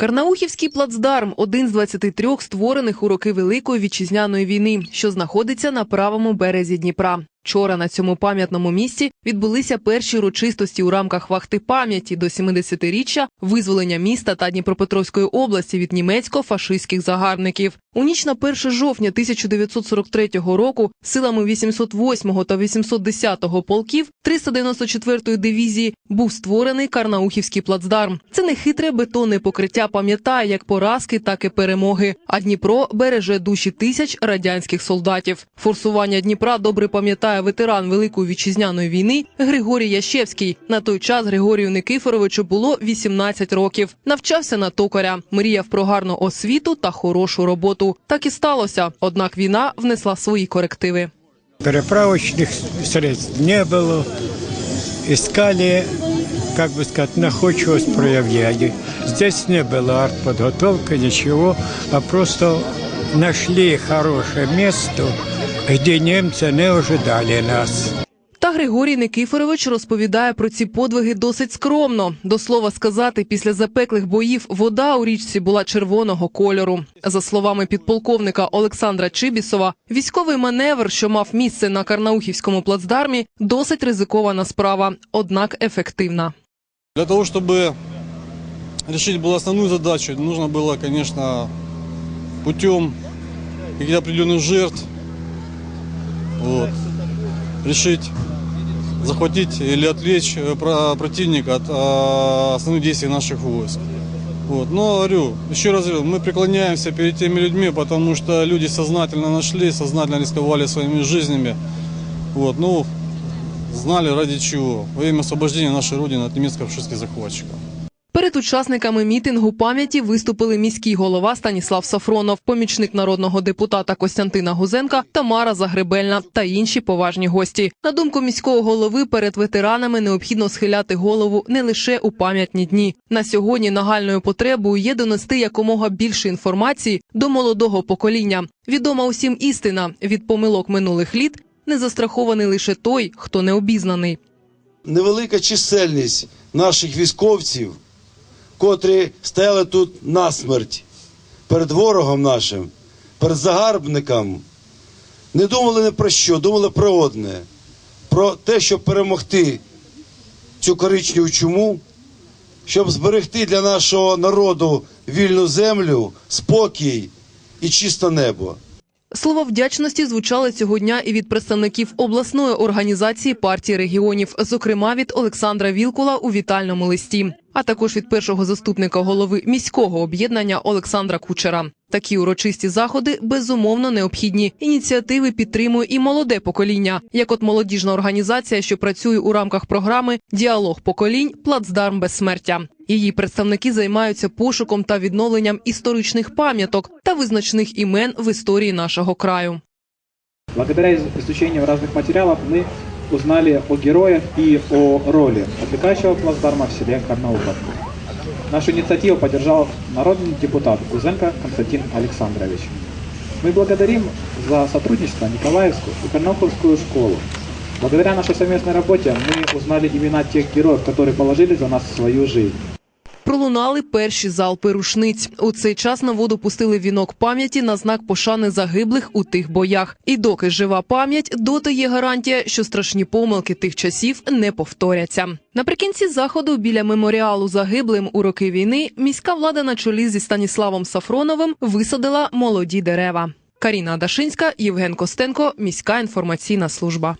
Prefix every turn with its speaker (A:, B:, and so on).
A: Карнаухівський плацдарм один з 23 створених у роки Великої вітчизняної війни, що знаходиться на правому березі Дніпра. Вчора на цьому пам'ятному місці відбулися перші урочистості у рамках вахти пам'яті до 70-річчя визволення міста та Дніпропетровської області від німецько-фашистських загарбників. У ніч на 1 жовтня 1943 року силами 808 та 810 полків 394-ї дивізії був створений Карнаухівський плацдарм. Це не хитре бетонне покриття пам'ятає як поразки, так і перемоги. А Дніпро береже душі тисяч радянських солдатів. Форсування Дніпра добре пам'ятає ветеран Великої вітчизняної війни Григорій Ящевський. На той час Григорію Никифоровичу було 18 років. Навчався на токаря, мріяв про гарну освіту та хорошу роботу. Так і сталося. Однак війна внесла свої корективи.
B: Переправочных средств не было. Искали, как бы сказать, находчивость проявляли. Здесь не было артподготовки, ничего, а просто нашли хорошее место, где немцы не ожидали нас.
A: Та Григорій Никифорович розповідає про ці подвиги досить скромно. До слова сказати, після запеклих боїв вода у річці була червоного кольору. За словами підполковника Олександра Чибісова, військовий маневр, що мав місце на Карнаухівському плацдармі, досить ризикована справа, однак ефективна.
C: Для того, чтобы решить было основную задачу, нужно было, конечно, путем каких-то определенных жертв вот, решить захватить или отвлечь э, про- противника от а, основных действий наших войск. Вот. Но, говорю, еще раз говорю, мы преклоняемся перед теми людьми, потому что люди сознательно нашли, сознательно рисковали своими жизнями. Вот. Ну, знали ради чего. Во имя освобождения нашей Родины от немецко-фашистских захватчиков.
A: Перед учасниками мітингу пам'яті виступили міський голова Станіслав Сафронов, помічник народного депутата Костянтина Гузенка, Тамара Загребельна та інші поважні гості. На думку міського голови, перед ветеранами необхідно схиляти голову не лише у пам'ятні дні. На сьогодні нагальною потребою є донести якомога більше інформації до молодого покоління. Відома усім істина від помилок минулих літ не застрахований лише той, хто не обізнаний.
D: невелика чисельність наших військовців, котрі стояли тут насмерть перед ворогом нашим, перед загарбником, не думали не про що, думали про одне, про те, щоб перемогти цю коричневу чуму, щоб зберегти для нашого народу вільну землю, спокій і чисте небо.
A: Слова вдячності звучали цього дня і від представників обласної організації партії регіонів, зокрема від Олександра Вілкула у вітальному листі, а також від першого заступника голови міського об'єднання Олександра Кучера. Такі урочисті заходи безумовно необхідні. Ініціативи підтримує і молоде покоління, як от молодіжна організація, що працює у рамках програми Діалог поколінь Плацдарм безсмертя. Її представники займаються пошуком та відновленням історичних пам'яток та визначних імен в історії нашого краю.
E: Благодаря из- изучению разных материалов мы узнали о героях и о роли отвлекающего плацдарма в селе Карнауховка. Нашу инициативу поддержал народный депутат Гузенко Константин Александрович. Мы благодарим за сотрудничество Николаевскую и Карнауховскую школу. Благодаря нашей совместной работе мы узнали имена тех героев, которые положили за нас свою жизнь.
A: Пролунали перші залпи рушниць. У цей час на воду пустили вінок пам'яті на знак пошани загиблих у тих боях. І доки жива пам'ять, доти є гарантія, що страшні помилки тих часів не повторяться. Наприкінці заходу біля меморіалу загиблим у роки війни міська влада на чолі зі Станіславом Сафроновим висадила молоді дерева. Каріна Дашинська, Євген Костенко, міська інформаційна служба.